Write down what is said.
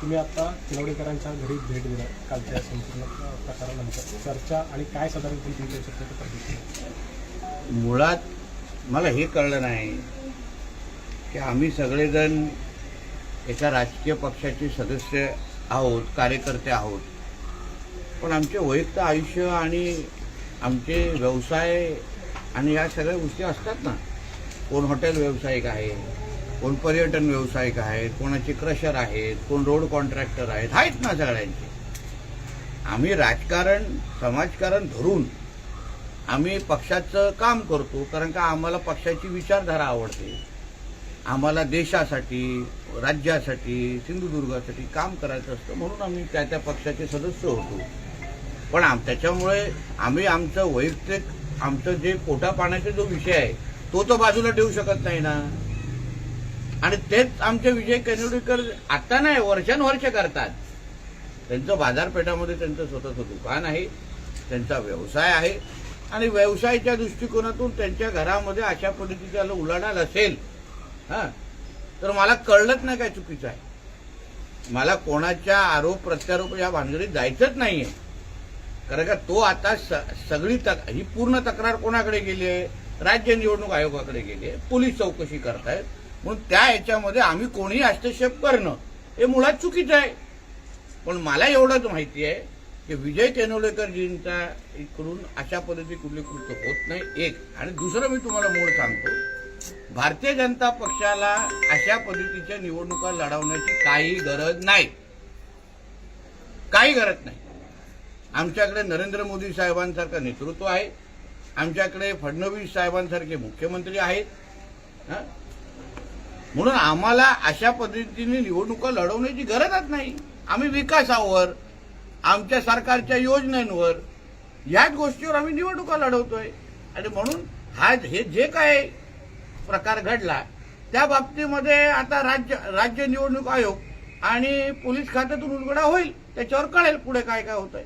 तुम्ही आता किनवडेकरांच्या घरी भेट दिला कालच्या संपूर्ण प्रकारानंतर. चर्चा आणि काय साधारणपणे तुमच्या चर्चेच्या मुळात मला हे कळलं नाही की आम्ही सगळेजण एका राजकीय पक्षाचे सदस्य आहोत कार्यकर्ते आहोत. पण आमचे वैयक्तिक आयुष्य आणि आमचे व्यवसाय आणि या सगळ्या गोष्टी असतात ना. कोण हॉटेल व्यावसायिक आहे कोण पर्यटन व्यावसायिक आहेत कोणाचे क्रशर आहेत कोण रोड कॉन्ट्रॅक्टर आहेत आहेत ना सगळ्यांचे. आम्ही राजकारण समाजकारण धरून आम्ही पक्षाचं काम करतो कारण का आम्हाला पक्षाची विचारधारा आवडते. आम्हाला देशासाठी राज्यासाठी सिंधुदुर्गासाठी काम करायचं असतं म्हणून आम्ही त्या त्या पक्षाचे सदस्य होतो. पण आम त्याच्यामुळे आम्ही आमचं वैयक्तिक आमचं जे पोटापाण्याचा जो विषय आहे तो तर बाजूला ठेवू शकत नाही ना. आणि तेच आमचे विजय कनोडीकर आता नाही वर्षानुवर्ष करतात. त्यांचं बाजारपेठामध्ये त्यांचं स्वतःचं दुकान आहे त्यांचा व्यवसाय आहे. आणि व्यवसायाच्या दृष्टिकोनातून त्यांच्या घरामध्ये अशा पद्धतीचा उलाढाल असेल हा तर मला कळलंच नाही काय चुकीचं आहे. मला कोणाच्या आरोप प्रत्यारोप या भानगडीत जायचंच नाहीये. कारण का तो आता स- सगळी तक ही पूर्ण तक्रार कोणाकडे गेली आहे? राज्य निवडणूक आयोगाकडे गेली आहे. पोलीस चौकशी करतायत. म्हणून त्या याच्यामध्ये आम्ही कोणीही हस्तक्षेप करणं हे मुळात चुकीचं आहे. पण मला एवढंच माहिती आहे की विजय तेनवडेकरजींचा इकडून अशा पद्धती कुठली कृत्य होत नाही. एक. आणि दुसरं मी तुम्हाला मूळ सांगतो. भारतीय जनता पक्षाला अशा पद्धतीच्या निवडणुका लढवण्याची काही गरज नाही. काही गरज नाही. आमच्याकडे नरेंद्र मोदी साहेबांसारखं नेतृत्व आहे. आमच्याकडे फडणवीस साहेबांसारखे मुख्यमंत्री आहेत. म्हणून आम्हाला अशा पद्धतीने निवडणुका लढवण्याची गरजच नाही. आम्ही विकासावर आमच्या सरकारच्या योजनांवर याच गोष्टीवर आम्ही निवडणुका लढवतोय. आणि म्हणून हा हे जे काय प्रकार घडला त्या बाबतीमध्ये आता राज्य राज्य निवडणूक आयोग आणि पोलीस खात्यातून उलगडा होईल त्याच्यावर कळेल पुढे काय काय होत आहे